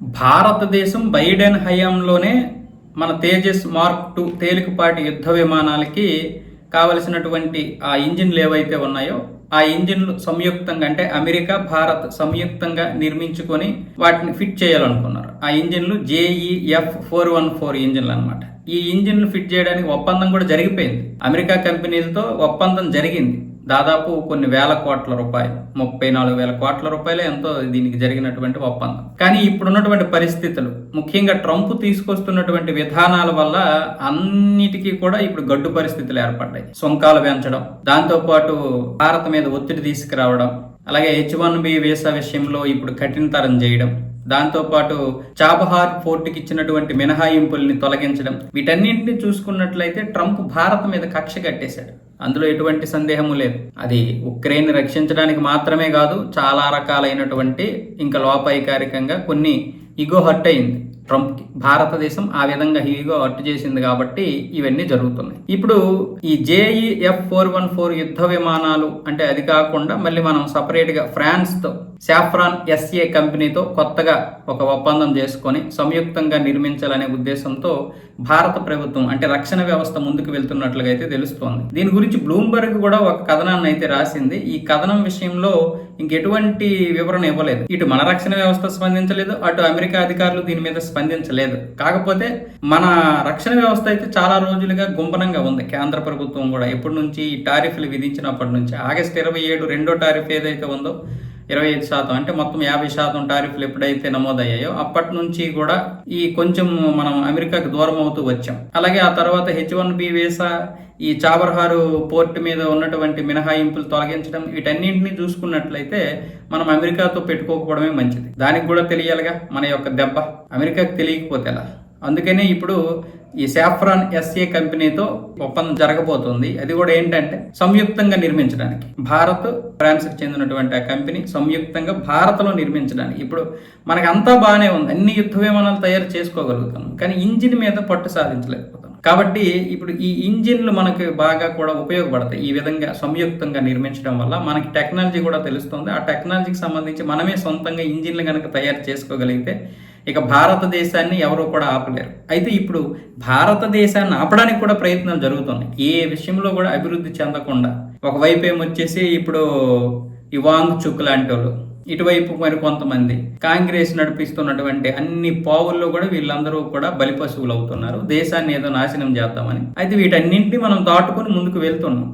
భారతదేశం బైడెన్ హయాంలోనే మన తేజస్ మార్క్ టూ తేలికపాటి యుద్ధ విమానాలకి కావలసినటువంటి ఆ ఇంజిన్లు ఏవైతే ఉన్నాయో ఆ ఇంజిన్లు సంయుక్తంగా అంటే అమెరికా భారత్ సంయుక్తంగా నిర్మించుకొని వాటిని ఫిట్ చేయాలనుకున్నారు. ఆ ఇంజిన్లు జేఈఎఫ్ ఫోర్ వన్ ఫోర్ ఇంజిన్లు అనమాట ఈ ఇంజిన్లు ఫిట్ చేయడానికి ఒప్పందం కూడా జరిగిపోయింది. అమెరికా కంపెనీలతో ఒప్పందం జరిగింది. దాదాపు కొన్ని వేల కోట్ల రూపాయలు ముప్పై నాలుగు వేల కోట్ల రూపాయలు ఎంతో దీనికి జరిగినటువంటి ఒప్పందం. కానీ ఇప్పుడున్నటువంటి పరిస్థితులు ముఖ్యంగా ట్రంప్ తీసుకొస్తున్నటువంటి విధానాల వల్ల అన్నిటికీ కూడా ఇప్పుడు గడ్డు పరిస్థితులు ఏర్పడ్డాయి. సుంకాలు పెంచడం దాంతో పాటు భారత్ మీద ఒత్తిడి తీసుకురావడం అలాగే హెచ్ వన్ బి వీసా విషయంలో ఇప్పుడు కఠినతరం చేయడం దాంతోపాటు చాబహార్ పోర్టుకి ఇచ్చినటువంటి మినహాయింపుల్ని తొలగించడం. వీటన్నింటినీ చూసుకున్నట్లయితే ట్రంప్ భారత్ మీద కక్ష కట్టేశాడు. అందులో ఎటువంటి సందేహము లేదు. అది ఉక్రెయిన్ రక్షించడానికి మాత్రమే కాదు చాలా రకాలైనటువంటి ఇంకా లోపాయికారికంగా కొన్ని ఇగో హర్ట్ అయింది. ట్రంప్కి భారతదేశం ఆ విధంగా హీగో అట్టు చేసింది కాబట్టి ఇవన్నీ జరుగుతున్నాయి. ఇప్పుడు ఈ జేఈఎఫ్ ఫోర్ వన్ ఫోర్ యుద్ధ విమానాలు అంటే అది కాకుండా మళ్ళీ మనం సపరేట్గా ఫ్రాన్స్తో సాఫ్రాన్ ఎస్ఏ కంపెనీతో కొత్తగా ఒక ఒప్పందం చేసుకొని సంయుక్తంగా నిర్మించాలనే ఉద్దేశంతో భారత ప్రభుత్వం అంటే రక్షణ వ్యవస్థ ముందుకు వెళ్తున్నట్లుగా అయితే తెలుస్తోంది. దీని గురించి బ్లూంబర్గ్ కూడా ఒక కథనాన్ని అయితే రాసింది. ఈ కథనం విషయంలో ఇంకెటువంటి వివరణ ఇవ్వలేదు. ఇటు మన రక్షణ వ్యవస్థ స్పందించలేదు అటు అమెరికా అధికారులు దీని మీద స్పందించలేదు. కాకపోతే మన రక్షణ వ్యవస్థ అయితే చాలా రోజులుగా గుంపనంగా ఉంది. కేంద్ర ప్రభుత్వం కూడా ఎప్పటి నుంచి ఈ టారిఫ్లు విధించినప్పటి నుంచి ఆగస్టు ఇరవై ఏడు రెండో టారిఫ్ ఏదైతే ఉందో ఇరవై ఐదు శాతం. అంటే మొత్తం యాభై శాతం టారిఫ్లు ఎప్పుడైతే నమోదయ్యాయో అప్పటి నుంచి కూడా ఈ కొంచెం మనం అమెరికాకి దూరం అవుతూ వచ్చాం. అలాగే ఆ తర్వాత హెచ్ వన్ బి వీసా ఈ చాబర్హారు పోర్ట్ మీద ఉన్నటువంటి మినహాయింపులు తొలగించడం వీటన్నింటినీ చూసుకున్నట్లయితే మనం అమెరికాతో పెట్టుకోకపోవడమే మంచిది. దానికి కూడా తెలియాలిగా మన యొక్క దెబ్బ. అమెరికాకి తెలియకపోతే ఎలా? అందుకనే ఇప్పుడు ఈ సాఫ్రాన్ ఎస్ఏ కంపెనీతో ఒప్పందం జరగబోతుంది. అది కూడా ఏంటంటే సంయుక్తంగా నిర్మించడానికి. భారత్ ఫ్రాన్స్ చెందినటువంటి ఆ కంపెనీ సంయుక్తంగా భారత్లో నిర్మించడానికి. ఇప్పుడు మనకు అంతా బాగానే ఉంది. అన్ని యుద్ధ విమానాలు తయారు చేసుకోగలుగుతాం. కానీ ఇంజిన్ మీద పట్టు సాధించలేకపోతాం. కాబట్టి ఇప్పుడు ఈ ఇంజిన్లు మనకి బాగా కూడా ఉపయోగపడతాయి. ఈ విధంగా సంయుక్తంగా నిర్మించడం వల్ల మనకి టెక్నాలజీ కూడా తెలుస్తుంది. ఆ టెక్నాలజీకి సంబంధించి మనమే సొంతంగా ఇంజిన్లు కనుక తయారు చేసుకోగలిగితే ఇక భారతదేశాన్ని ఎవరు కూడా ఆపలేరు. అయితే ఇప్పుడు భారతదేశాన్ని ఆపడానికి కూడా ప్రయత్నాలు జరుగుతున్నాయి. ఏ విషయంలో కూడా అభివృద్ధి చెందకుండా. ఒకవైపు ఏమొచ్చేసి ఇప్పుడు ఇవాంగ్ చుక్ లాంటి వాళ్ళు ఇటువైపు మరి కొంతమంది కాంగ్రెస్ నడిపిస్తున్నటువంటి అన్ని పావుల్లో కూడా వీళ్ళందరూ కూడా బలిపశువులు అవుతున్నారు దేశాన్ని ఏదో నాశనం చేద్దామని. అయితే వీటన్నింటినీ మనం దాటుకొని ముందుకు వెళ్తున్నాం.